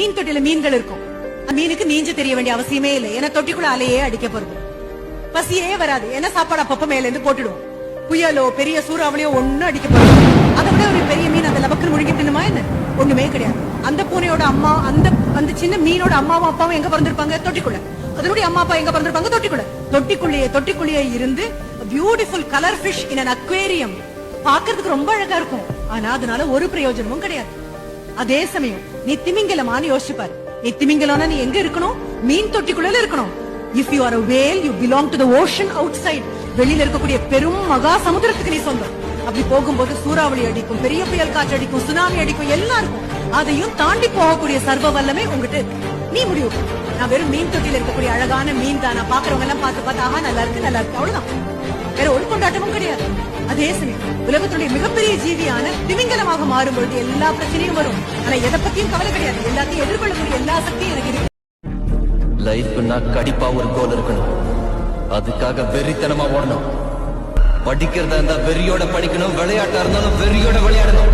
மீன் தொட்டில மீன்கள் இருக்கும். மீனுக்கு நீஞ்ச தெரிய வேண்டிய அவசியமே இல்லை. ஏன்னா தொட்டிக்குள்ள அலையே அடிக்க போறது. பசியே வராது. ஏன்னா சாப்பாடு அப்பப்ப மேல இருந்து போட்டுடுவோம். புயலோ பெரிய சூறாவளியோ ஒண்ணும் அடிக்க போறது அதை விட ஒரு பெரிய மீன் அந்த லபக்கு முழுங்கி தின்னுமா என்ன? ஒண்ணுமே கிடையாது. அந்த பூனையோட அம்மா அந்த அந்த சின்ன மீனோட அம்மாவும் அப்பாவும் எங்க பிறந்திருப்பாங்க? தொட்டிக்குள்ள. அதனுடைய அம்மா அப்பா எங்க பிறந்திருப்பாங்க? தொட்டிக்குள்ள. தொட்டிக்குள்ளேயே தொட்டிக்குள்ளேயே இருந்து beautiful colour fish in an aquarium பாக்குறதுக்கு ரொம்ப அழகா இருக்கும். ஆனா அதனால ஒரு பிரயோஜனமும் கிடையாது. அதே சமயம் நீ திமிங்கலமான்னு யோசிச்சு பாரு. நீ திமிங்கலம்னா நீ எங்க இருக்கணும்? மீன் தொட்டிக்குள்ள இருக்கணும். If you are a whale you belong to the ocean outside வெளியில இருக்கக்கூடிய பெரும் மகா சமுத்திரத்துக்கு நீ சொந்தம். அப்படி போகும்போது சூறாவளி அடிக்கும் பெரிய புயல் காற்று அடிக்கும் சுனாமி அடிக்கும் எல்லாம் இருக்கும். அதையும் தாண்டி போகக்கூடிய சர்வ வல்லமே உங்ககிட்ட இருக்கு. நீ முடிவு நான் வெறும் மீன் தொட்டியில் இருக்கக்கூடிய அழகான மீன் தானா. பாக்குறவங்க எல்லாம் பார்த்து பார்த்து ஆஹா நல்லா இருக்கு நல்லா இருக்கு. அவ்வளவுதான். அதே சமயம் உலகத்துடைய மிகப்பெரிய ஜீவியான திமிங்கலமாக மாறும் பொழுது எல்லா பிரச்சனையும் வரும். ஆனா எதை பத்தியும் கவலை கிடையாது. எல்லாத்தையும் எதிர்கொள்ளக்கூடிய எல்லா சக்தியும் எனக்கு இருக்கு. லைஃப்னா கடிப்பா ஒரு கோல் இருக்கணும். அதுக்காக வெறித்தனமா ஓடணும். படிக்கிறதா இருந்தா வெறியோட படிக்கணும் விளையாட்டா இருந்தாலும் வெறியோட விளையாடணும்.